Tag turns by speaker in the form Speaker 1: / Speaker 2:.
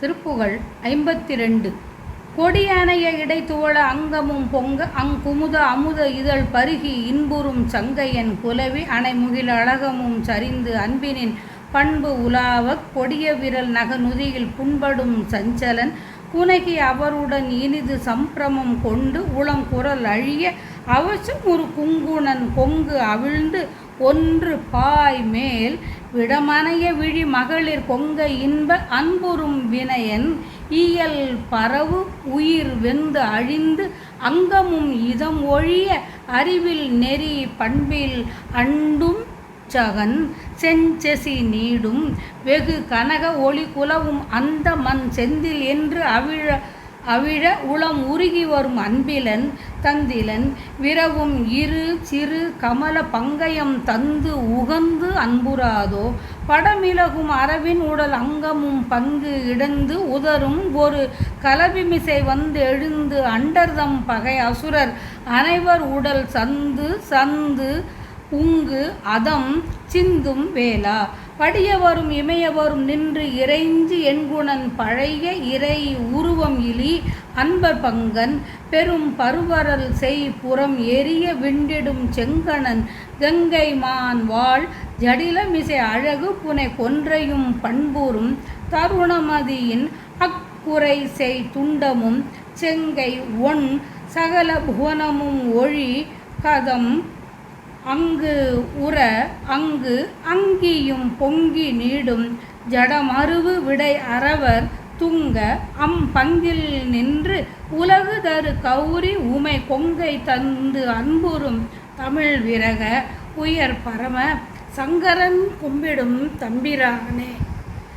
Speaker 1: திருப்புகழ் ஐம்பத்தி ரெண்டு கொடியானைய இடைத்துவள அங்கமும் பொங்க அங்குமுத அமுத இதழ் பருகி இன்புறும் சங்கையன் குலவி அணைமுகில் அழகமும் சரிந்து அன்பினின் பண்பு உலாவக் கொடிய விரல் நகநுதியில் புண்படும் சஞ்சலன் புனகி அவருடன் இனிது சம்பிரமம் கொண்டு உளம் குரல் அழிய அவசம் ஒரு குங்குணன் கொங்கு அவிழ்ந்து ஒன்று பாய் மேல் விடமனைய விழி மகளிர் கொங்க இன்ப அன்புறும் வினயன் இயல் பரவு உயிர் வெந்து அழிந்து அங்கமும் இதம் ஒழிய அறிவில் நெறி பண்பில் அண்டும் உற்சகன் செஞ்செசி நீடும் வெகு கனக ஒளி குலவும் அந்த மண் செந்தில் என்று அவிழ அவிழ உளம் உருகி வரும் அன்பிலன் தந்திலன் விரவும் இரு சிறு கமல பங்கயம் தந்து உகந்து அன்புறாதோ. படமிலகும் அரவின் உடல் அங்கமும் பங்கு இடந்து உதரும் ஒரு கலவிமிசை வந்து எழுந்து அண்டர்தம் பகை அசுரர் அனைவர் உடல் சந்து சந்து உங்கு அதம் சிந்தும் வேளா படியவரும் இமையவரும் நின்று இறைஞ்சி எண்குணன் பழைய இறை உருவம் இலி அன்பர் பங்கன். பெரும் பருவரல் செய் புறம் எரிய விண்டிடும் செங்கணன். கங்கை மான் வாழ் ஜடிலமிசை அழகு புனை கொன்றையும் பண்பூரும் தருணமதியின் அக்குறை செய் துண்டமும். செங்கை ஒன் சகல புவனமும் ஒழி கதம் அங்கு உற அங்கு அங்கியும் பொங்கி நீடும். ஜடமருவு விடை அறவர் துங்க அம் பங்கில் நின்று உலகு தரு கௌரி உமை கொங்கை தந்து அன்புறும் தமிழ் விரக உயர் பரம சங்கரன் கும்பிடும் தம்பிரானே.